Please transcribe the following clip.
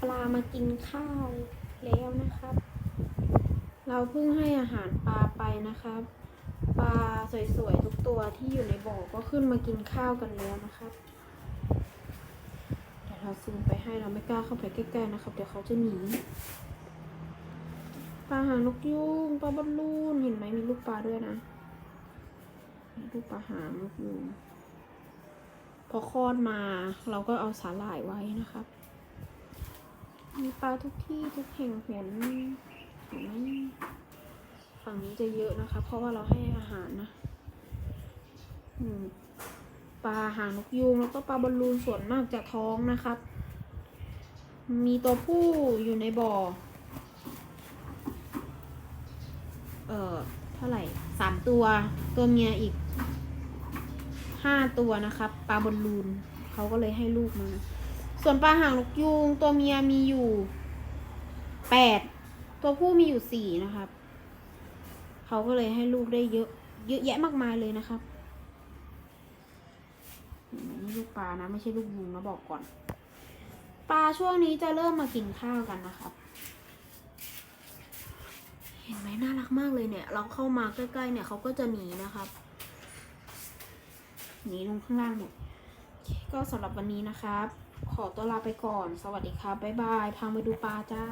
ปลามากินข้าวแล้วนะครับ เราเพิ่งให้อาหารปลาไปนะครับ ปลาสวยๆทุกตัวที่อยู่ในบ่อก็ขึ้นมากินข้าวกันแล้วนะครับเดี๋ยวเราซูมไปให้เราไม่กล้าเข้าไปใกล้ๆนะครับ เดี๋ยวเขาจะหนีปลาหางนกยุงปลาบอลลูนเห็นไหมมีลูกปลาด้วยนะลูกปลาหางนกยุงพอคลอดมาเราก็เอาสาหร่ายไว้นะครับ มีปลาทุกที่ทุกแห่งเห็นเห็นไหมฝั่งนี้จะเยอะนะคะ เพราะว่าเราให้อาหารนะปลาหางนกยูงแล้วก็ปลาบอลลูนส่วนมากจะท้องนะครับ มีตัวผู้อยู่ในบ่อ เอ่อเท่าไหร่สามตัว ตัวเมียอีกห้าตัวนะครับ ปลาบอลลูนเขาก็เลยให้ลูกมา ส่วนปลาหางนกยูงตัวเมียมีอยู่แปดตัวผู้มีอยู่สี่นะครับ เขาก็เลยให้ลูกได้เยอะ เยอะแยะมากมายเลยนะครับนี่ลูกปลานะ ไม่ใช่ลูกยุงนะบอกก่อน ปลาช่วงนี้จะเริ่มมากินข้าวกันนะครับ เห็นไหมน่ารักมากเลยเนี่ย เราเข้ามาใกล้ๆเนี่ยเขาก็จะหนีนะครับหนีลงข้างล่างหมดก็สำหรับวันนี้นะครับ ขอตัวลาไปก่อน สวัสดีครับบ๊ายบาย พาไปดูปลาจ้า